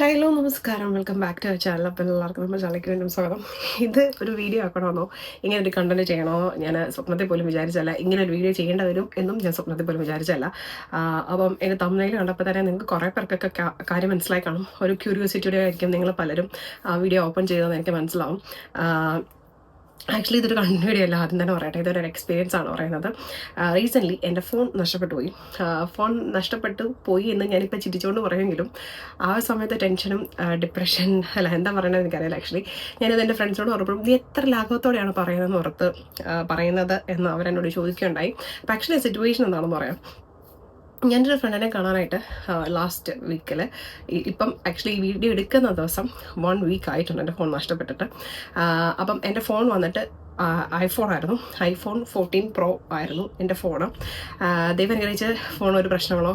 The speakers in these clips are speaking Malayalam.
ഹലോ നമസ്കാരം. Welcome back to our channel അപ്പോൾ എല്ലാവർക്കും നമ്മുടെ ചാനലിലേക്ക് വീണ്ടും സ്വാഗതം. ഇത് ഒരു വീഡിയോ ആക്കണമെന്നോ ഇങ്ങനെ ഒരു കണ്ടന്റ് ചെയ്യണോ? ഞാൻ സ്വപ്നത്തെ പോലും വിചാരിച്ചല്ല ഇങ്ങനെ ഒരു വീഡിയോ ചെയ്യേണ്ട വരും എന്നും ഞാൻ സ്വപ്നത്തെ പോലും വിചാരിച്ചല്ല അപ്പം എന്റെ തമിഴിൽ കണ്ടപ്പോൾ തന്നെ നിങ്ങൾക്ക് കുറേ പേർക്കൊക്കെ കാര്യം മനസ്സിലായി കാണും. ഒരു ക്യൂരിയോസിറ്റിയുടെ ആയിരിക്കും നിങ്ങൾ പലരും ആ വീഡിയോ ഓപ്പൺ ചെയ്തതെന്ന് എനിക്ക് മനസ്സിലാവും. ആക്ച്വലി ഇതൊരു കണ്ടന്റ് വീഡിയോ അല്ല ആദ്യം തന്നെ പറയട്ടെ. ഇതൊരു എക്സ്പീരിയൻസ് ആണ് പറയുന്നത്. റീസെന്റ്ലി എന്റെ ഫോൺ നഷ്ടപ്പെട്ടു പോയി. ഫോൺ നഷ്ടപ്പെട്ടു പോയി എന്ന് ഞാനിപ്പോൾ ചിരിച്ചുകൊണ്ട് പറയുമെങ്കിലും ആ സമയത്ത് ടെൻഷനും ഡിപ്രഷൻ അല്ല എന്താ പറയണത് എനിക്കറിയില്ല ആക്ച്വലി ഞാനത് എന്റെ ഫ്രണ്ട്സിനോട് പറഞ്ഞപ്പോൾ നീ എത്ര ലാഘവത്തോടെയാണ് പറയുന്നതെന്ന് ഓർത്ത് പറയുന്നത്? എന്ന് അവരെന്നോട് ചോദിക്കുകയുണ്ടായി. അപ്പം ആക്ച്വലി സിറ്റുവേഷൻ എന്താണെന്ന് പറയാം. ഞാനൊരു ഫ്രണ്ടിനെ കാണാനായിട്ട് ലാസ്റ്റ് വീക്കിൽ ഇപ്പം ആക്ച്വലി ഈ വീഡിയോ എടുക്കുന്ന ദിവസം വൺ വീക്ക് ആയിട്ടുണ്ട് എന്റെ ഫോൺ നഷ്ടപ്പെട്ടിട്ട്. അപ്പം എന്റെ ഫോൺ വന്നിട്ട് ഐഫോൺ ആയിരുന്നു. ഐഫോൺ ഫോർട്ടീൻ പ്രോ ആയിരുന്നു എന്റെ ഫോൺ ദൈവം അനുഗ്രഹിച്ച് ഫോൺ ഒരു പ്രശ്നങ്ങളോ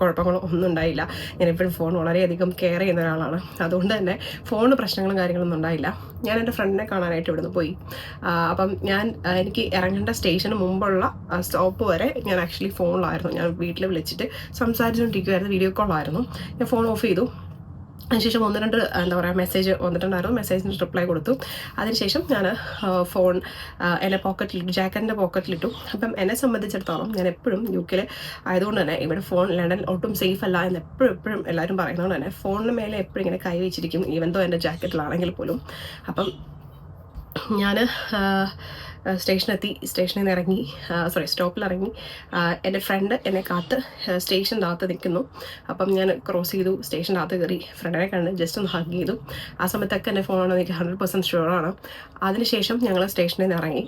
കുഴപ്പങ്ങളോ ഒന്നും ഉണ്ടായില്ല. ഞാൻ എപ്പോഴും ഫോൺ വളരെയധികം കെയർ ചെയ്യുന്ന ഒരാളാണ്. അതുകൊണ്ട് തന്നെ ഫോണിന് പ്രശ്നങ്ങളും കാര്യങ്ങളൊന്നും ഉണ്ടായില്ല. ഞാൻ എന്റെ ഫ്രണ്ടിനെ കാണാനായിട്ട് ഇവിടുന്ന് പോയി. അപ്പം ഞാൻ എനിക്ക് ഇറങ്ങേണ്ട സ്റ്റേഷന് മുമ്പുള്ള സ്റ്റോപ്പ് വരെ ഞാൻ ആക്ച്വലി ഫോണിലായിരുന്നു ഞാൻ വീട്ടിൽ വിളിച്ചിട്ട് സംസാരിച്ചുകൊണ്ടിരിക്കുമായിരുന്നു വീഡിയോ കോളായിരുന്നു ഞാൻ ഫോൺ ഓഫ് ചെയ്തു. അതിനുശേഷം ഒന്ന് രണ്ട് എന്താ പറയുക മെസ്സേജ് വന്നിട്ടുണ്ടായിരുന്നു മെസ്സേജിന് റിപ്ലൈ കൊടുത്തു. അതിനുശേഷം ഞാൻ ഫോൺ എന്റെ പോക്കറ്റിലിട്ടു ജാക്കറ്റിന്റെ പോക്കറ്റിലിട്ടു അപ്പം എന്നെ സംബന്ധിച്ചിടത്തോളം ഞാൻ എപ്പോഴും യു കെയിൽ ആയതുകൊണ്ട് തന്നെ ഇവിടെ ഫോൺ ലണ്ടൻ ഒട്ടും സേഫ് അല്ല എന്ന് എപ്പോഴും എപ്പോഴും എല്ലാവരും പറയുന്നതുകൊണ്ട് തന്നെ ഫോണിന് മേലെ എപ്പോഴും ഇങ്ങനെ കൈ വെച്ചിരിക്കും ഈവൻ ദോ എന്റെ ജാക്കറ്റിലാണെങ്കിൽ പോലും. അപ്പം ഞാൻ സ്റ്റേഷനെത്തി സ്റ്റേഷനിൽ നിന്ന് ഇറങ്ങി സോറി സ്റ്റോപ്പിൽ ഇറങ്ങി എന്റെ ഫ്രണ്ട് എന്നെ കാത്ത് സ്റ്റേഷനകത്ത് നിൽക്കുന്നു. അപ്പം ഞാൻ ക്രോസ് ചെയ്തു സ്റ്റേഷനകത്ത് കയറി ഫ്രണ്ടിനെ കണ്ട് ജസ്റ്റ് ഒന്ന് ഹഗ് ചെയ്തു. ആ സമയത്തൊക്കെ എന്റെ ഫോണാണ് എനിക്ക് ഹൺഡ്രഡ് പെർസെന്റ് ഷുവറാണ് അതിനുശേഷം ഞങ്ങൾ സ്റ്റേഷനിൽ നിന്ന് ഇറങ്ങി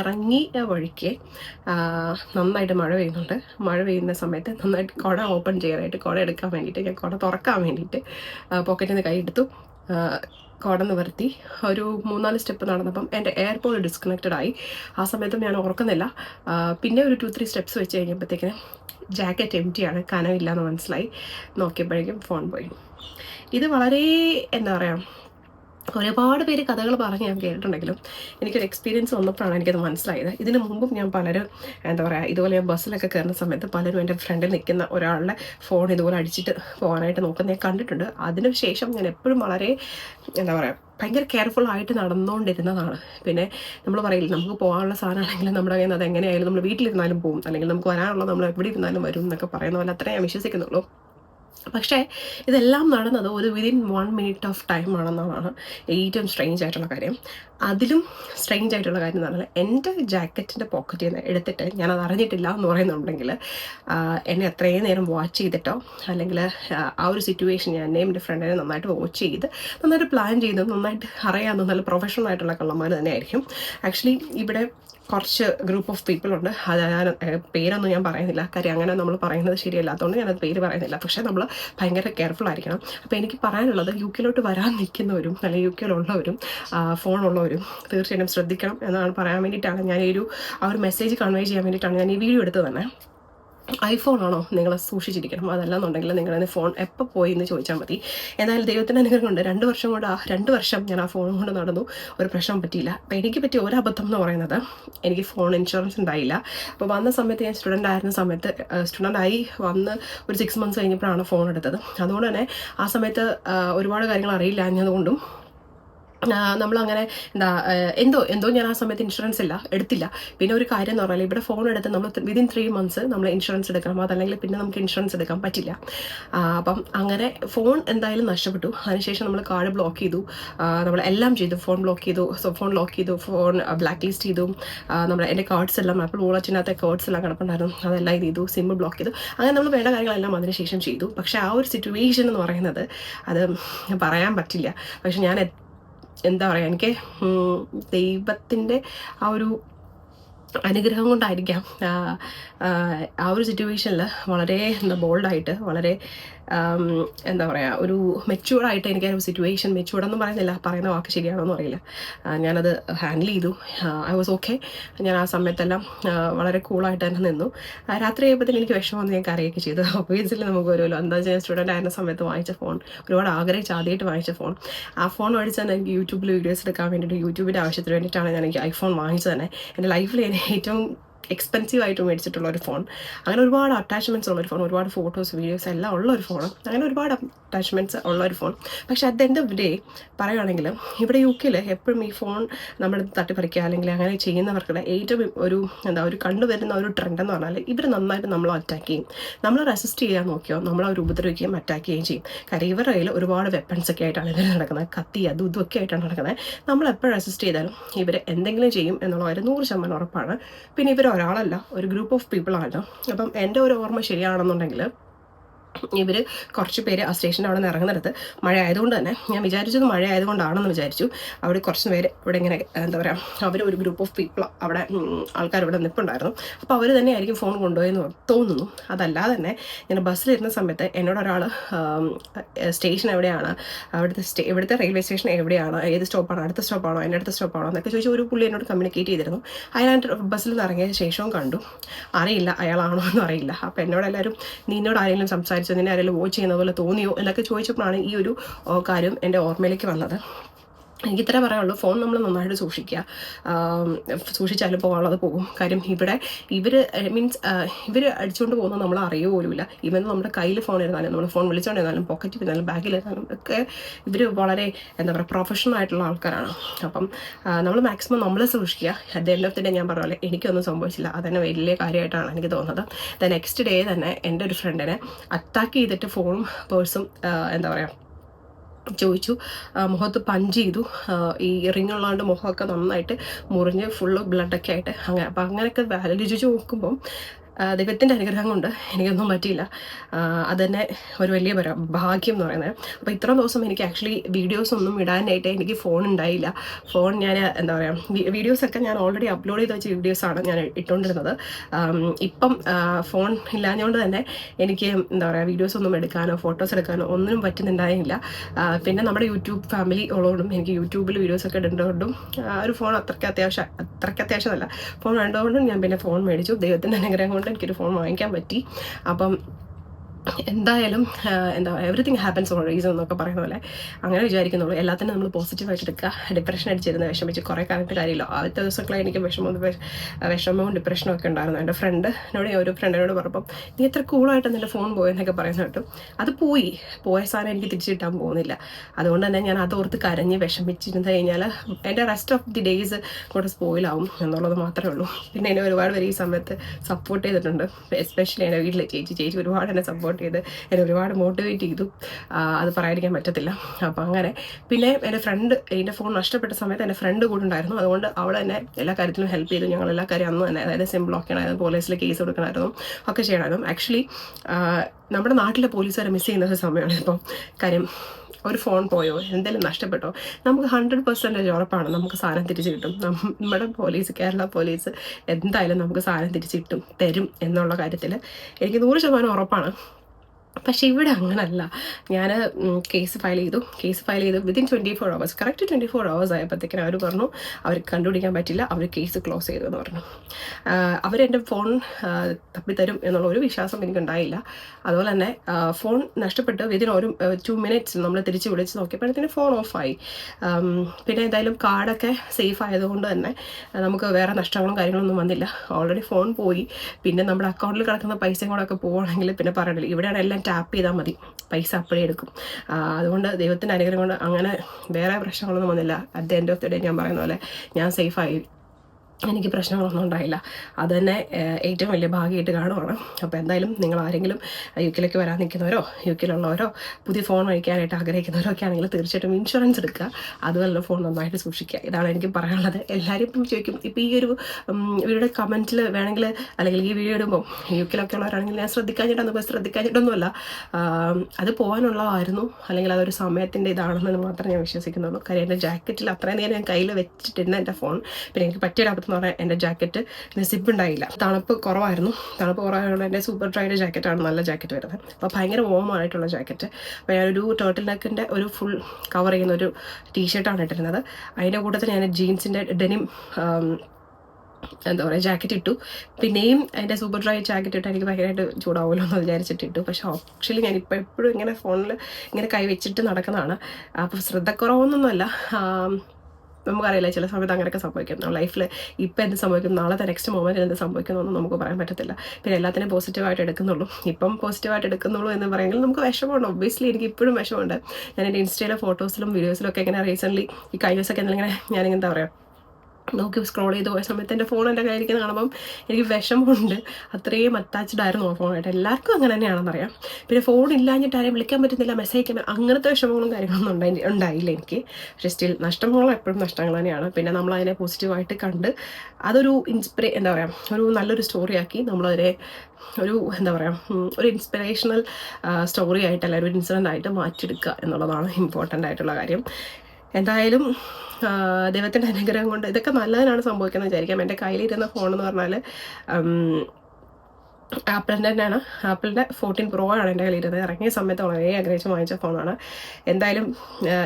ഇറങ്ങി വഴിക്ക് നന്നായിട്ട് മഴ പെയ്യുന്നുണ്ട്. മഴ പെയ്യുന്ന സമയത്ത് നന്നായിട്ട് കുട ഓപ്പൺ ചെയ്യാനായിട്ട് കുട എടുക്കാൻ വേണ്ടിയിട്ട് ഞാൻ കുട തുറക്കാൻ വേണ്ടിയിട്ട് പോക്കറ്റിൽ നിന്ന് കൈ എടുത്തു. കുട നിവർത്തി ഒരു മൂന്നാൽ സ്റ്റെപ്പ് നടന്നപ്പം എന്റെ എയർപോർട്ട് ഡിസ്കണക്റ്റഡ് ആയി. ആ സമയത്തും ഞാൻ ഓർക്കുന്നില്ല. പിന്നെ ഒരു ടു ത്രീ സ്റ്റെപ്സ് വെച്ച് കഴിഞ്ഞപ്പോഴത്തേക്കിന് ജാക്കറ്റ് എം ആണ്. കനവില്ല എന്ന് മനസ്സിലായി. നോക്കിയപ്പോഴേക്കും ഫോൺ പോയി. ഇത് വളരെ എന്താ പറയുക ഒരുപാട് പേര് കഥകൾ പറഞ്ഞ് ഞാൻ കേട്ടിട്ടുണ്ടെങ്കിലും എനിക്കൊരു എക്സ്പീരിയൻസ് വന്നപ്പോഴാണ് എനിക്കത് മനസ്സിലായത്. ഇതിനു മുമ്പും ഞാൻ പലരും എന്താ പറയുക ഇതുപോലെ ഞാൻ ബസ്സിലൊക്കെ കയറുന്ന സമയത്ത് പലരും എന്റെ ഫ്രണ്ടിൽ നിൽക്കുന്ന ഒരാളുടെ ഫോൺ ഇതുപോലെ അടിച്ചിട്ട് പോകാനായിട്ട് നോക്കുന്നത് ഞാൻ കണ്ടിട്ടുണ്ട്. അതിനുശേഷം ഞാൻ എപ്പോഴും വളരെ എന്താ പറയുക ഭയങ്കര കെയർഫുൾ ആയിട്ട് നടന്നുകൊണ്ടിരുന്നതാണ്. പിന്നെ നമ്മൾ പറയില്ല നമുക്ക് പോകാനുള്ള സാധനമാണെങ്കിലും നമ്മുടെ കയ്യിൽ നിന്ന് അത് എങ്ങനെയായാലും നമ്മൾ വീട്ടിലിരുന്നാലും പോകും അല്ലെങ്കിൽ നമുക്ക് വരാനുള്ള നമ്മൾ എവിടെ ഇരുന്നാലും വരും എന്നൊക്കെ പറയുന്ന പോലെ അത്രേ ഞാൻ വിശ്വസിക്കുന്നുള്ളൂ. പക്ഷേ ഇതെല്ലാം നടന്നത് ഒരു within one minute of time ആണെന്നാണ് ഏറ്റവും സ്ട്രെയിഞ്ച് ആയിട്ടുള്ള കാര്യം. അതിലും സ്ട്രെയിഞ്ച് ആയിട്ടുള്ള കാര്യം എന്ന് പറഞ്ഞാൽ എന്റെ ജാക്കറ്റിന്റെ പോക്കറ്റിൽ നിന്ന് എടുത്തിട്ട് ഞാനത് അറിഞ്ഞിട്ടില്ല എന്ന് പറയുന്നുണ്ടെങ്കിൽ എന്നെ അത്രയും നേരം വാച്ച് ചെയ്തിട്ടോ അല്ലെങ്കിൽ ആ ഒരു സിറ്റുവേഷൻ ഞാൻ എന്നെയും എന്റെ ഫ്രണ്ടിനെ നന്നായിട്ട് വാച്ച് ചെയ്ത് നന്നായിട്ട് പ്ലാൻ ചെയ്ത് നന്നായിട്ട് അറിയാവുന്ന നല്ല പ്രൊഫഷണൽ ആയിട്ടുള്ള കള്ളന്മാർ തന്നെയായിരിക്കും. ആക്ച്വലി ഇവിടെ കുറച്ച് ഗ്രൂപ്പ് ഓഫ് പീപ്പിൾ ഉണ്ട്. അത് പേരൊന്നും ഞാൻ പറയുന്നില്ല. കാര്യം അങ്ങനെ നമ്മൾ പറയുന്നത് ശരിയല്ലാത്തതുകൊണ്ട് ഞാനത് പേര് പറയുന്നില്ല. പക്ഷേ നമ്മൾ ഭയങ്കര കെയർഫുൾ ആയിരിക്കണം. അപ്പോൾ എനിക്ക് പറയാനുള്ളത് യു കെയിലോട്ട് വരാൻ നിൽക്കുന്നവരും അല്ലെങ്കിൽ യു കെയിലുള്ളവരും ഫോൺ ഉള്ളവരും തീർച്ചയായിട്ടും ശ്രദ്ധിക്കണം എന്നാണ് പറയാൻ വേണ്ടിയിട്ടാണ് ഞാൻ ഈ ഒരു ആ ഒരു മെസ്സേജ് കൺവേ ചെയ്യാൻ വേണ്ടിയിട്ടാണ് ഞാൻ ഈ വീഡിയോ എടുത്തത് തന്നെ. ഐഫോൺ ആണോ നിങ്ങൾ സൂക്ഷിച്ചിരിക്കണം? അതല്ലെന്നുണ്ടെങ്കിൽ നിങ്ങളുടെ ഫോൺ എപ്പോൾ പോയി എന്ന് ചോദിച്ചാൽ മതി. എന്നാലും ദൈവത്തിന്റെ അനുഗ്രഹം കൊണ്ട് രണ്ട് വർഷം കൊണ്ട് ആ രണ്ട് വർഷം ഞാൻ ആ ഫോൺ കൊണ്ട് നടന്നു. ഒരു പ്രശ്നം പറ്റിയില്ല. അപ്പോൾ എനിക്ക് പറ്റിയ ഒരു അബദ്ധം എന്ന് പറയുന്നത് എനിക്ക് ഫോൺ ഇൻഷുറൻസ് ഉണ്ടായില്ല. അപ്പോൾ വന്ന സമയത്ത് ഞാൻ സ്റ്റുഡന്റ് ആയിരുന്ന സമയത്ത് സ്റ്റുഡന്റ് ആയി വന്ന് ഒരു സിക്സ് മന്ത്സ് കഴിഞ്ഞപ്പോഴാണ് ഫോൺ എടുത്തത്. അതുകൊണ്ട് തന്നെ ആ സമയത്ത് ഒരുപാട് കാര്യങ്ങൾ അറിയില്ല എന്നതുകൊണ്ടും നമ്മളങ്ങനെ എന്താ എന്തോ എന്തോ ഞാൻ ആ സമയത്ത് ഇൻഷുറൻസ് ഇല്ല എടുത്തില്ല. പിന്നെ ഒരു കാര്യം എന്ന് പറഞ്ഞാൽ ഇവിടെ ഫോൺ എടുത്ത് നമ്മൾ വിതിൻ ത്രീ മന്ത്സ് നമ്മൾ ഇൻഷുറൻസ് എടുക്കണം. അതല്ലെങ്കിൽ പിന്നെ നമുക്ക് ഇൻഷുറൻസ് എടുക്കാൻ പറ്റില്ല. അപ്പം അങ്ങനെ ഫോൺ എന്തായാലും നഷ്ടപ്പെട്ടു. അതിനുശേഷം നമ്മൾ കാർഡ് ബ്ലോക്ക് ചെയ്തു. നമ്മൾ എല്ലാം ചെയ്തു. ഫോൺ ബ്ലോക്ക് ചെയ്തു. സോ ഫോൺ ലോക്ക് ചെയ്തു. ഫോൺ ബ്ലാക്ക് ലിസ്റ്റ് ചെയ്തു. നമ്മൾ എന്റെ കാർഡ്സ് എല്ലാം ആപ്പിൾ വോളറ്റിനകത്തെ കാർഡ്സ് എല്ലാം കിടപ്പുണ്ടായിരുന്നു. അതെല്ലാം ചെയ്തു. സിം ബ്ലോക്ക് ചെയ്തു. അങ്ങനെ നമ്മൾ വേണ്ട കാര്യങ്ങളെല്ലാം അതിനുശേഷം ചെയ്തു. പക്ഷേ ആ ഒരു സിറ്റുവേഷൻ എന്ന് പറയുന്നത് അത് പറയാൻ പറ്റില്ല. പക്ഷേ ഞാൻ എന്താ പറയുക എനിക്ക് ദൈവത്തിന്റെ ആ ഒരു അനുഗ്രഹം കൊണ്ടായിരിക്കാം. ആ, ഒരു സിറ്റുവേഷനിൽ വളരെ എന്താ ബോൾഡായിട്ട് വളരെ എന്താ പറയുക ഒരു മെച്യൂർഡായിട്ട് എനിക്ക് ആ ഒരു സിറ്റുവേഷൻ മെച്യൂർഡെന്ന് പറയുന്നില്ല. പറയുന്ന വാക്ക് ശരിയാണോ എന്ന് അറിയില്ല ഞാനത് ഹാൻഡിൽ ചെയ്തു. ഐ വാസ് ഓക്കെ ഞാൻ ആ സമയത്തെല്ലാം വളരെ കൂളായിട്ട് തന്നെ നിന്നു. രാത്രി ആയപ്പോഴത്തേന് എനിക്ക് വിഷമം വന്ന് ഞാൻ കറിയൊക്കെ ചെയ്തു. ഒബിയസ്ലി നമുക്ക് വരുമല്ലോ എന്താ വെച്ചാൽ സ്റ്റുഡന്റ് ആയിരുന്ന സമയത്ത് വാങ്ങിച്ച ഫോൺ ഒരുപാട് ആഗ്രഹിച്ച് ആദ്യമായിട്ട് വാങ്ങിച്ച ഫോൺ ആ ഫോൺ മേടിച്ച് എനിക്ക് യൂട്യൂബിൽ വീഡിയോസ് എടുക്കാൻ വേണ്ടിയിട്ട് യൂട്യൂബിന്റെ ആവശ്യത്തിന് വേണ്ടിയിട്ടാണ് ഞാൻ എനിക്ക് ഐഫോൺ വാങ്ങിച്ചത് തന്നെ. എന്റെ ലൈഫിൽ ഞാൻ ഏറ്റവും എക്സ്പെൻസീവ് ആയിട്ട് മേടിച്ചിട്ടുള്ള ഒരു ഫോൺ അങ്ങനെ ഒരുപാട് അറ്റാച്ച്മെന്റ്സ് ഉള്ള ഒരു ഫോൺ ഒരുപാട് ഫോട്ടോസ് വീഡിയോസ് എല്ലാം ഉള്ള ഒരു ഫോൺ അങ്ങനെ ഒരുപാട് അറ്റാച്ച്മെന്റ്സ് ഉള്ള ഒരു ഫോൺ പക്ഷേ അറ്റ് എൻഡ് ഓഫ് ഡേ പറയുകയാണെങ്കിൽ ഇവിടെ യു കെയിൽ എപ്പോഴും ഈ ഫോൺ നമ്മൾ തട്ടിപ്പറിക്കുക അല്ലെങ്കിൽ അങ്ങനെ ചെയ്യുന്നവർക്കുള്ള ഏറ്റവും ഒരു എന്താ ഒരു കണ്ടുവരുന്ന ഒരു ട്രെൻഡ് എന്ന് പറഞ്ഞാൽ ഇവർ നന്നായിട്ട് നമ്മളെ അറ്റാക്ക് ചെയ്യും. നമ്മൾ റെസിസ്റ്റ് ചെയ്യാൻ നോക്കിയോ നമ്മളെ ഒരു ഉപദ്രവിക്കുകയും അറ്റാക്ക് ചെയ്യുകയും ചെയ്യും. കാര്യം ഇവരുടെ കയ്യിൽ ഒരുപാട് വെപ്പൺസ് ഒക്കെ ആയിട്ടാണ് ഇവർ നടക്കുന്നത്. കത്തി അതും ഇതും ഒക്കെ ആയിട്ടാണ് നടക്കുന്നത്. നമ്മൾ എപ്പോൾ റെസിസ്റ്റ് ചെയ്താലും ഇവർ എന്തെങ്കിലും ചെയ്യും എന്നുള്ള ഒരു നൂറ് ശതമാനം ഉറപ്പാണ്. പിന്നെ ഇവർ ഒരാളല്ല. ഒരു ഗ്രൂപ്പ് ഓഫ് പീപ്പിൾ ആണ് അപ്പം എന്റെ ഒരു ഓർമ്മ ശരിയാണെന്നുണ്ടെങ്കിൽ ഇവർ കുറച്ച് പേര് ആ സ്റ്റേഷന്റെ അവിടെ നിന്ന് ഇറങ്ങുന്നിടത്ത് മഴ ആയതുകൊണ്ട് തന്നെ ഞാൻ വിചാരിച്ചത് മഴ ആയതുകൊണ്ടാണെന്ന് വിചാരിച്ചു. അവിടെ കുറച്ച് പേര് ഇവിടെ ഇങ്ങനെ എന്താ പറയുക അവർ ഒരു ഗ്രൂപ്പ് ഓഫ് പീപ്പിൾ അവിടെ ആൾക്കാർ ഇവിടെ നിൽപ്പുണ്ടായിരുന്നു അപ്പോൾ അവർ തന്നെ ആയിരിക്കും ഫോൺ കൊണ്ടുപോയെന്ന് തോന്നുന്നു. അതല്ലാതെ തന്നെ ഞാൻ ബസ്സിലിരുന്ന സമയത്ത് എന്നോട് ഒരാൾ സ്റ്റേഷൻ എവിടെയാണ് അവിടുത്തെ സ്റ്റേ ഇവിടുത്തെ റെയിൽവേ സ്റ്റേഷൻ എവിടെയാണ് ഏത് സ്റ്റോപ്പാണ് അടുത്ത സ്റ്റോപ്പാണോ എന്റെ അടുത്ത സ്റ്റോപ്പാണോ എന്നൊക്കെ ചോദിച്ചു ഒരു പുള്ളി എന്നോട് കമ്മ്യൂണിക്കേറ്റ് ചെയ്തിരുന്നു. അയാൾ ബസ്സിൽ നിന്ന് ഇറങ്ങിയ ശേഷവും കണ്ടു. അറിയില്ല അയാളാണോ എന്ന് അറിയില്ല. അപ്പോൾ എന്നോട് എല്ലാവരും നിന്നോട് ആരെങ്കിലും സംസാരിച്ചോ നിന്നെ ആരെങ്കിലും വോച്ച് ചെയ്യുന്ന പോലെ തോന്നിയോ എന്നൊക്കെ ചോദിച്ചപ്പോഴാണ് ഈ ഒരു കാര്യം എന്റെ ഓർമ്മയിലേക്ക് വന്നത്. എനിക്ക് ഇത്ര പറയാനുള്ളൂ. ഫോൺ നമ്മൾ നന്നായിട്ട് സൂക്ഷിക്കുക. സൂക്ഷിച്ചാലും പോകാനുള്ളത് പോകും. കാര്യം ഇവിടെ ഇവർ മീൻസ് ഇവർ അടിച്ചുകൊണ്ട് പോകുന്നത് നമ്മൾ അറിയുക പോലുമില്ല. ഇവൻ നമ്മുടെ കയ്യിൽ ഫോൺ ഇരുന്നാലും നമ്മൾ ഫോൺ വിളിച്ചുകൊണ്ടിരുന്നാലും പോക്കറ്റിൽ ഇരുന്നാലും ബാഗിൽ ഇരുന്നാലും ഒക്കെ ഇവർ വളരെ എന്താ പറയുക പ്രൊഫഷണൽ ആയിട്ടുള്ള ആൾക്കാരാണ്. അപ്പം നമ്മൾ മാക്സിമം നമ്മൾ സൂക്ഷിക്കുക. At end of the day ഞാൻ പറഞ്ഞ പോലെ എനിക്കൊന്നും സംഭവിച്ചില്ല. അതന്നെ വലിയ കാര്യമായിട്ടാണ് എനിക്ക് തോന്നുന്നത്. ദ നെക്സ്റ്റ് ഡേ തന്നെ എന്റെ ഒരു ഫ്രണ്ടിനെ അറ്റാക്ക് ചെയ്തിട്ട് ഫോണും പേഴ്സും എന്താ പറയുക ചോദിച്ചു മുഖത്ത് പഞ്ച് ചെയ്തു. ഈ ഇറിങ് ഉള്ളതുകൊണ്ട് മുഖമൊക്കെ നന്നായിട്ട് മുറിഞ്ഞ് ഫുള്ള് ബ്ലഡൊക്കെ ആയിട്ട്. അങ്ങനെ അപ്പം അങ്ങനെയൊക്കെ ആലോചിച്ച് നോക്കുമ്പം ആ, ദൈവത്തിന്റെ അനുഗ്രഹം കൊണ്ട് എനിക്കൊന്നും പറ്റിയില്ല. അതന്നെ ഒരു വലിയ ഭാഗ്യം എന്ന് പറയുന്നത്. അപ്പോൾ ഇത്ര ദിവസം എനിക്ക് ആക്ച്വലി വീഡിയോസ് ഒന്നും ഇടാനായിട്ട് എനിക്ക് ഫോൺ ഉണ്ടായില്ല. ഫോൺ ഞാൻ എന്താ പറയുക വീഡിയോസൊക്കെ ഞാൻ ഓൾറെഡി അപ്ലോഡ് ചെയ്ത് വെച്ച വീഡിയോസാണ് ഞാൻ ഇട്ടുകൊണ്ടിരുന്നത് ഇപ്പം ഫോൺ ഇല്ലാഞ്ഞുകൊണ്ട് തന്നെ എനിക്ക് എന്താ പറയുക വീഡിയോസ് ഒന്നും എടുക്കാനോ ഫോട്ടോസ് എടുക്കാനോ ഒന്നും പറ്റുന്നുണ്ടായില്ല. പിന്നെ നമ്മുടെ യൂട്യൂബ് ഫാമിലി ഉള്ളതുകൊണ്ടും എനിക്ക് യൂട്യൂബിൽ വീഡിയോസൊക്കെ ഇടേണ്ടതുകൊണ്ടും ഒരു ഫോൺ അത്രയ്ക്ക് അത്യാവശ്യം അത്രയ്ക്ക് അത്യാവശ്യമല്ല. ഫോൺ വേണ്ടതുകൊണ്ടും ഞാൻ പിന്നെ ഫോൺ മേടിച്ചു. ദൈവത്തിന്റെ അനുഗ്രഹം കൊണ്ട് എനിക്കൊരു ഫോൺ വാങ്ങിക്കാൻ പറ്റി. അപ്പം എന്തായാലും എന്താ എവറിത്തിങ് ഹാപ്പൻസ് ഫോർ റീസൺ എന്നൊക്കെ പറയുന്ന പോലെ അങ്ങനെ വിചാരിക്കുന്നുള്ളൂ. എല്ലാത്തിനും നമ്മൾ പോസിറ്റീവായിട്ട് എടുക്കുക. ഡിപ്രഷൻ അടിച്ചിരുന്ന വിഷമിച്ച് കുറേ കാലത്ത് കാര്യമില്ല. ആദ്യത്തെ ദിവസങ്ങളെ എനിക്ക് വിഷമവും വിഷമവും ഡിപ്രഷനും ഒക്കെ ഉണ്ടായിരുന്നു. എന്റെ ഫ്രണ്ടിനോട് ഒരു ഫ്രണ്ടിനോട് പറഞ്ഞപ്പം നീ എത്ര കൂളായിട്ട് നിന്റെ ഫോൺ പോയെന്നൊക്കെ പറയുന്ന കേട്ടു. അത് പോയി. പോയ സാധനം എനിക്ക് തിരിച്ചു കിട്ടാൻ പോകുന്നില്ല. അതുകൊണ്ട് തന്നെ ഞാൻ അതോർത്ത് കരഞ്ഞ് വിഷമിച്ചിരുന്ന് കഴിഞ്ഞാൽ എന്റെ റെസ്റ്റ് ഓഫ് ദി ഡേയ്സ് കൂടെ സ്പോയിലാവും എന്നുള്ളത് മാത്രമേ ഉള്ളൂ. പിന്നെ എന്നെ ഒരുപാട് പേര് ഈ സമയത്ത് സപ്പോർട്ട് ചെയ്തിട്ടുണ്ട്. എസ്പെഷ്യലി എന്റെ വീട്ടിലെ ചേച്ചി. ചേച്ചി ഒരുപാട് എന്നെ സപ്പോർട്ട് ചെയ്ത് എന്നെ ഒരുപാട് മോട്ടിവേറ്റ് ചെയ്തു. അത് പറയാതിരിക്കാൻ പറ്റത്തില്ല. അപ്പം അങ്ങനെ. പിന്നെ എന്റെ ഫ്രണ്ട് എന്റെ ഫോൺ നഷ്ടപ്പെട്ട സമയത്ത് എന്റെ ഫ്രണ്ട് കൂടെ ഉണ്ടായിരുന്നു. അതുകൊണ്ട് അവൾ തന്നെ എല്ലാ കാര്യത്തിലും ഹെൽപ്പ് ചെയ്തു. ഞങ്ങൾ എല്ലാ കാര്യം അന്ന് തന്നെ അതായത് സിം ബ്ലോക്ക് ചെയ്യണമായിരുന്നു പോലീസിൽ കേസ് കൊടുക്കണമായിരുന്നു ഒക്കെ ചെയ്യണമായിരുന്നു. ആക്ച്വലി നമ്മുടെ നാട്ടിലെ പോലീസുകാരെ മിസ് ചെയ്യുന്ന ഒരു സമയമാണ് ഇപ്പം. കാര്യം ഒരു ഫോൺ പോയോ എന്തെങ്കിലും നഷ്ടപ്പെട്ടോ നമുക്ക് ഹൺഡ്രഡ് പെർസെന്റേജ് ഉറപ്പാണ് നമുക്ക് സാധനം തിരിച്ചു കിട്ടും. നമ്മുടെ പോലീസ് കേരള പോലീസ് എന്തായാലും നമുക്ക് സാധനം തിരിച്ചു കിട്ടും തരും എന്നുള്ള കാര്യത്തിൽ എനിക്ക് നൂറ് ശതമാനം ഉറപ്പാണ്. പക്ഷേ ഇവിടെ അങ്ങനല്ല. ഞാൻ കേസ് ഫയൽ ചെയ്തു. കേസ് ഫയൽ ചെയ്തു within twenty four hours correct twenty four hours ആയപ്പോഴത്തേക്കിനും അവർ പറഞ്ഞു അവർക്ക് കണ്ടുപിടിക്കാൻ പറ്റില്ല അവർ കേസ് ക്ലോസ് ചെയ്തു എന്ന് പറഞ്ഞു. അവരെന്റെ ഫോൺ തപ്പിത്തരും എന്നുള്ള ഒരു വിശ്വാസം എനിക്കുണ്ടായില്ല. അതുപോലെ തന്നെ ഫോൺ നഷ്ടപ്പെട്ട് വിതിൻ ഒരു ടു മിനിറ്റ്സ് നമ്മൾ തിരിച്ച് വിളിച്ച് നോക്കിയപ്പോഴത്തേന് ഫോൺ ഓഫായി പിന്നെ എന്തായാലും കാർഡൊക്കെ സേഫ് ആയതുകൊണ്ട് തന്നെ നമുക്ക് വേറെ നഷ്ടങ്ങളും കാര്യങ്ങളൊന്നും വന്നില്ല. ഓൾറെഡി ഫോൺ പോയി. പിന്നെ നമ്മുടെ അക്കൗണ്ടിൽ കിടക്കുന്ന പൈസയും കൂടെ ഒക്കെ പോവുകയാണെങ്കിൽ പിന്നെ പറയണില്ല ഇവിടെയാണ് എല്ലാം ടാപ്പ് ചെയ്താൽ മതി. പൈസ അപ്പോഴേ എടുക്കും. അതുകൊണ്ട് ദൈവത്തിന്റെ അനുഗ്രഹം കൊണ്ട് അങ്ങനെ വേറെ പ്രശ്നങ്ങളൊന്നും വന്നില്ല. At the end of the day ഞാൻ പറയുന്ന പോലെ ഞാൻ സേഫായി എനിക്ക് പ്രശ്നങ്ങളൊന്നും ഉണ്ടായില്ല. അത് തന്നെ ഏറ്റവും വലിയ ഭാഗ്യമായിട്ട് കാണുവാണ്. അപ്പോൾ എന്തായാലും നിങ്ങൾ ആരെങ്കിലും യു കെയിലേക്ക് വരാൻ നിൽക്കുന്നവരോ യു കെയിലുള്ളവരോ പുതിയ ഫോൺ വഹിക്കാനായിട്ട് ആഗ്രഹിക്കുന്നവരോ ഒക്കെ ആണെങ്കിൽ തീർച്ചയായിട്ടും ഇൻഷുറൻസ് എടുക്കുക. അതുപോലെ ഫോൺ നന്നായിട്ട് സൂക്ഷിക്കുക. ഇതാണ് എനിക്ക് പറയാനുള്ളത്. എല്ലാവരും ഇപ്പം ചോദിക്കും ഇപ്പോൾ ഈ ഒരു ഇവരുടെ കമന്റിൽ വേണമെങ്കിൽ അല്ലെങ്കിൽ ഈ വീഡിയോ ഇടുമ്പോൾ യു കെയിലൊക്കെ ഉള്ളവരാണെങ്കിൽ ഞാൻ ശ്രദ്ധിക്കാഞ്ഞിട്ടൊന്നും ഇപ്പോൾ ശ്രദ്ധിക്കാഞ്ഞിട്ടൊന്നുമല്ല. അത് പോകാനുള്ളതായിരുന്നു. അല്ലെങ്കിൽ അതൊരു സമയത്തിന്റെ ഇതാണെന്ന് മാത്രമേ ഞാൻ വിശ്വസിക്കുന്നുള്ളൂ. കാര്യം എന്റെ ജാക്കറ്റിൽ അത്രയും നേരം ഞാൻ കയ്യിൽ വെച്ചിട്ടിരുന്ന എന്റെ ഫോൺ. പിന്നെ എനിക്ക് പറ്റിയൊരബദ്ധം പറയാൻ എന്റെ ജാക്കറ്റ് സിപ്പ് ഉണ്ടായില്ല. തണുപ്പ് കുറവായിരുന്നു. തണുപ്പ് കുറവായതുകൊണ്ട് എന്റെ സൂപ്പർ ഡ്രൈയുടെ ജാക്കറ്റാണ് നല്ല ജാക്കറ്റ് വരുന്നത്. അപ്പോൾ ഭയങ്കര വോം ആയിട്ടുള്ള ജാക്കറ്റ്. അപ്പോൾ ഞാനൊരു ടോട്ടൽ നെക്കിന്റെ ഒരു ഫുൾ കവർ ചെയ്യുന്ന ഒരു ടീഷർട്ടാണ് ഇട്ടിരുന്നത്. അതിന്റെ കൂട്ടത്തിൽ ഞാൻ ജീൻസിന്റെ ഡെനിം എന്താ പറയുക ജാക്കറ്റ് ഇട്ടു. പിന്നെയും എന്റെ സൂപ്പർ ഡ്രൈ ജാക്കറ്റ് ഇട്ടാൽ എനിക്ക് ഭയങ്കരമായിട്ട് ചൂടാവുമല്ലോ എന്ന് വിചാരിച്ചിട്ട് ഇട്ടു. പക്ഷേ ആക്ച്വലി ഞാൻ ഇപ്പോൾ എപ്പോഴും ഇങ്ങനെ ഫോണിൽ ഇങ്ങനെ കൈ വെച്ചിട്ട് നടക്കുന്നതാണ്. അപ്പോൾ ശ്രദ്ധക്കുറവൊന്നുമല്ല. ആം, നമുക്കറിയില്ല ചില സമയത്ത് അങ്ങനെയൊക്കെ സംഭവിക്കും. ലൈഫിൽ ഇപ്പം എന്ത് സംഭവിക്കും നാളത്തെ നെക്സ്റ്റ് മൊമെന്റിൽ എന്ത് സംഭവിക്കുന്നൊന്നും നമുക്ക് പറയാൻ പറ്റത്തില്ല. പിന്നെ എല്ലാത്തിനും പോസിറ്റീവായിട്ട് എടുക്കുന്നുള്ളൂ. ഇപ്പം പോസിറ്റീവായിട്ട് എടുക്കുന്നുള്ളൂ എന്ന് പറയുമെങ്കിൽ നമുക്ക് വിഷമമുണ്ട്. ഒബ്വിയസ്ലി എനിക്ക് ഇപ്പോഴും വിഷമമുണ്ട്. ഞാൻ എന്റെ ഇൻസ്റ്റയിലെ ഫോട്ടോസിലും വീഡിയോസിലും ഒക്കെ ഇങ്ങനെ റീസെന്റ്ലി ഈ കഴിഞ്ഞ ദിവസമൊക്കെ എന്തെങ്കിലും ഇങ്ങനെ ഞാനിങ്ങനെ എന്താ പറയുക നോക്കി സ്ക്രോൾ ചെയ്ത് പോയ സമയത്ത് എന്റെ ഫോൺ എന്റെ കയ്യിരിക്കുന്ന കാണുമ്പം എനിക്ക് വിഷമമുണ്ട്. അത്രയും അറ്റാച്ച്ഡ് ആയിരുന്നു ആ ഫോണായിട്ട് എല്ലാവർക്കും അങ്ങനെ തന്നെയാണെന്നറിയാം പിന്നെ ഫോൺ ഇല്ലാഞ്ഞിട്ട് ആരെയും വിളിക്കാൻ പറ്റുന്നില്ല മെസ്സേജ് അയക്കാൻ അങ്ങനത്തെ വിഷമങ്ങളും കാര്യങ്ങളൊന്നും ഉണ്ടായി ഉണ്ടായില്ല എനിക്ക്. പക്ഷേ സ്റ്റിൽ നഷ്ടങ്ങൾ എപ്പോഴും നഷ്ടങ്ങൾ തന്നെയാണ്. പിന്നെ നമ്മൾ അതിനെ പോസിറ്റീവായിട്ട് കണ്ട് അതൊരു ഇൻസ്പിറേ എന്താ പറയുക ഒരു നല്ലൊരു സ്റ്റോറിയാക്കി നമ്മളതിനെ ഒരു എന്താ പറയുക ഒരു ഇൻസ്പിറേഷണൽ സ്റ്റോറി ആയിട്ട് അല്ലെങ്കിൽ ഒരു ഇൻസിഡന്റ് ആയിട്ട് മാറ്റിയെടുക്കുക എന്നുള്ളതാണ് ഇമ്പോർട്ടന്റ് ആയിട്ടുള്ള കാര്യം. എന്തായാലും ദൈവത്തിന്റെ അനുഗ്രഹം കൊണ്ട് ഇതൊക്കെ നല്ലതിനാണ് സംഭവിക്കുന്നത് വിചാരിക്കാം. എന്റെ കയ്യിലിരുന്ന ഫോണെന്ന് പറഞ്ഞാൽ ആപ്പിളിന്റെ തന്നെയാണ്. ആപ്പിളിന്റെ ഫോർട്ടീൻ പ്രോ ആണ് എന്റെ കയ്യിലിരുന്നത്. ഇറങ്ങിയ സമയത്ത് വളരെ ആഗ്രഹിച്ച് വാങ്ങിച്ച ഫോണാണ് എന്തായാലും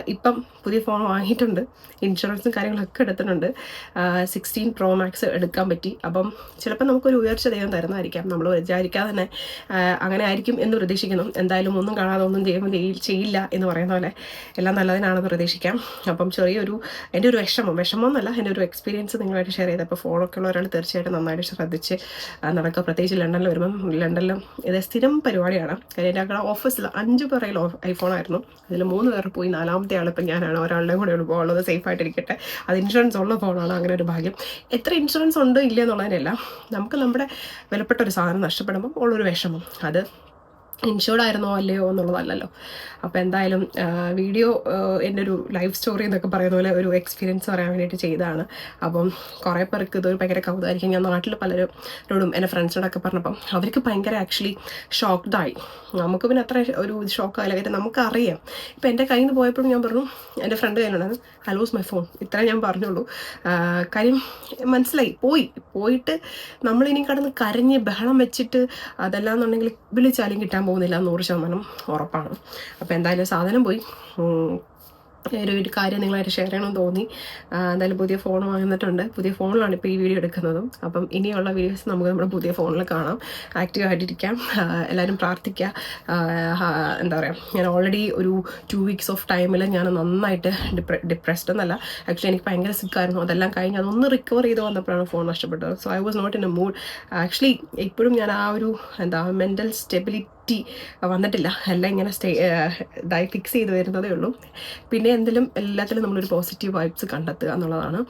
ഇപ്പം പുതിയ ഫോൺ വാങ്ങിയിട്ടുണ്ട്. ഇൻഷുറൻസും കാര്യങ്ങളൊക്കെ എടുത്തിട്ടുണ്ട്. സിക്സ്റ്റീൻ പ്രോ മാക്സ് എടുക്കാൻ പറ്റി. അപ്പം ചിലപ്പോൾ നമുക്കൊരു ഉയർച്ച ദൈവം തരുന്നതായിരിക്കാം. നമ്മൾ വിചാരിക്കാതെ തന്നെ അങ്ങനെ ആയിരിക്കും എന്ന് പ്രതീക്ഷിക്കുന്നു. എന്തായാലും ഒന്നും കാണാതെ ഒന്നും ദൈവം ചെയ്യി- ചെയ്യില്ല എന്ന് പറയുന്ന പോലെ എല്ലാം നല്ലതിനാണെന്ന് പ്രതീക്ഷിക്കാം. അപ്പം ചെറിയൊരു എന്റെ ഒരു വിഷമം. വിഷമം എന്നല്ല എന്റെ ഒരു എക്സ്പീരിയൻസ് നിങ്ങളായിട്ട് ഷെയർ ചെയ്തപ്പോൾ ഫോണൊക്കെ ഉള്ള ഒരാൾ തീർച്ചയായിട്ടും നന്നായിട്ട് ശ്രദ്ധിച്ച് നടക്കുക. പ്രത്യേകിച്ച് ലണ്ടനിൽ വരുമ്പം ലണ്ടനിലും ഇത് സ്ഥിരം പരിപാടിയാണ്. കാര്യം അവിടെ ഓഫീസിൽ അഞ്ച് പേരുടെ ഐഫോൺ ആയിരുന്നു. അതിൽ മൂന്ന് പേർ പോയി നാലാമത്തെ ആളിപ്പം ഞാനാണ്. ഒരാളുടെ കൂടെ ഉള്ളൂ. ഉള്ളത് സേഫ് ആയിട്ടിരിക്കട്ടെ. അത് ഇൻഷുറൻസ് ഉള്ള ഫോണാണ് അങ്ങനെ ഒരു ഭാഗ്യം. എത്ര ഇൻഷുറൻസ് ഉണ്ട് ഇല്ല എന്നുള്ളതിനല്ല. നമുക്ക് നമ്മുടെ വിലപ്പെട്ട ഒരു സാധനം നഷ്ടപ്പെടുമ്പോൾ ഉള്ളൊരു വിഷമം. അത് ഇൻഷുർഡ് ആയിരുന്നോ അല്ലയോ എന്നുള്ളതല്ലല്ലോ. അപ്പോൾ എന്തായാലും വീഡിയോ എന്റെ ഒരു ലൈഫ് സ്റ്റോറി എന്നൊക്കെ പറയുന്ന പോലെ ഒരു എക്സ്പീരിയൻസ് പറയാൻ വേണ്ടിയിട്ട് ചെയ്തതാണ്. അപ്പം കുറേ പേർക്ക് ഇതൊരു ഭയങ്കര കൗതുകമായിരിക്കും ഞാൻ നാട്ടിൽ പലരോടും എന്റെ ഫ്രണ്ട്സിനോടൊക്കെ പറഞ്ഞപ്പം അവർക്ക് ഭയങ്കര ആക്ച്വലി ഷോക്ക്ഡായി നമുക്ക് പിന്നെ അത്ര ഒരു ഷോക്ക് ആയില്ല കാര്യം നമുക്കറിയാം. ഇപ്പം എന്റെ കയ്യിൽ നിന്ന് പോയപ്പോഴും ഞാൻ പറഞ്ഞു എന്റെ ഫ്രണ്ട് കയ്യിലുണ്ടായിരുന്നു ഐ ലോസ് മൈ ഫോൺ ഇത്ര ഞാൻ പറഞ്ഞുള്ളൂ. കാര്യം മനസ്സിലായി. പോയി. പോയിട്ട് നമ്മളിനി കടന്ന് കരഞ്ഞ് ബഹളം വെച്ചിട്ട് അതെല്ലാം എന്നുണ്ടെങ്കിൽ വിളിച്ചാലും കിട്ടാൻ പോകുന്നില്ല നൂറ് ശതമാനം ഉറപ്പാണ്. അപ്പോൾ എന്തായാലും സാധനം പോയി. ഒരു ഒരു കാര്യം നിങ്ങളായിട്ട് ഷെയർ ചെയ്യണമെന്ന് തോന്നി. എന്തായാലും പുതിയ ഫോൺ വാങ്ങുന്നിട്ടുണ്ട്. പുതിയ ഫോണിലാണ് ഇപ്പോൾ ഈ വീഡിയോ എടുക്കുന്നതും. അപ്പം ഇനിയുള്ള വീഡിയോസ് നമുക്ക് നമ്മുടെ പുതിയ ഫോണിൽ കാണാം. ആക്റ്റീവ് ആയിട്ടിരിക്കാം. എല്ലാവരും പ്രാർത്ഥിക്കുക. എന്താ പറയുക ഞാൻ ഓൾറെഡി ഒരു ടു വീക്സ് ഓഫ് ടൈമിൽ ഞാൻ നന്നായിട്ട് ഡിപ്ര ഡിപ്രസ്ഡ് എന്നല്ല. ആക്ച്വലി എനിക്ക് ഭയങ്കര സിക്കായിരുന്നു അതെല്ലാം കഴിഞ്ഞ് അതൊന്ന് റിക്കവർ ചെയ്ത് വന്നപ്പോഴാണ് ഫോൺ നഷ്ടപ്പെട്ടത്. So I was not in a mood actually ഇപ്പോഴും ഞാൻ ആ ഒരു എന്താ മെന്റൽ സ്റ്റെബിലിറ്റി വന്നിട്ടില്ല. എല്ലാം ഇങ്ങനെ സ്റ്റേ ഇതായി ഫിക്സ് ചെയ്ത് വരുന്നതേ ഉള്ളൂ. പിന്നെ എന്തെങ്കിലും എല്ലാത്തിലും നമ്മളൊരു പോസിറ്റീവ് വൈബ്സ് കണ്ടെത്തുക എന്നുള്ളതാണ്.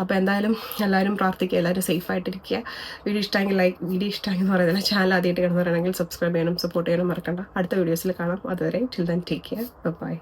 അപ്പോൾ എന്തായാലും എല്ലാവരും പ്രാർത്ഥിക്കുക എല്ലാവരും സേഫ് ആയിട്ടിരിക്കുക. വീഡിയോ ഇഷ്ടമെങ്കിൽ ലൈക്ക് വീഡിയോ ഇഷ്ടമെങ്കിൽ എന്ന് പറയുന്നത് ചാനൽ ആദ്യമായിട്ട് കിടന്നു പറയണമെങ്കിൽ സബ്സ്ക്രൈബ് ചെയ്യണം സപ്പോർട്ട് ചെയ്യണം മറക്കണ്ട. അടുത്ത വീഡിയോസിൽ കാണാം. അതുവരെ till then take care bye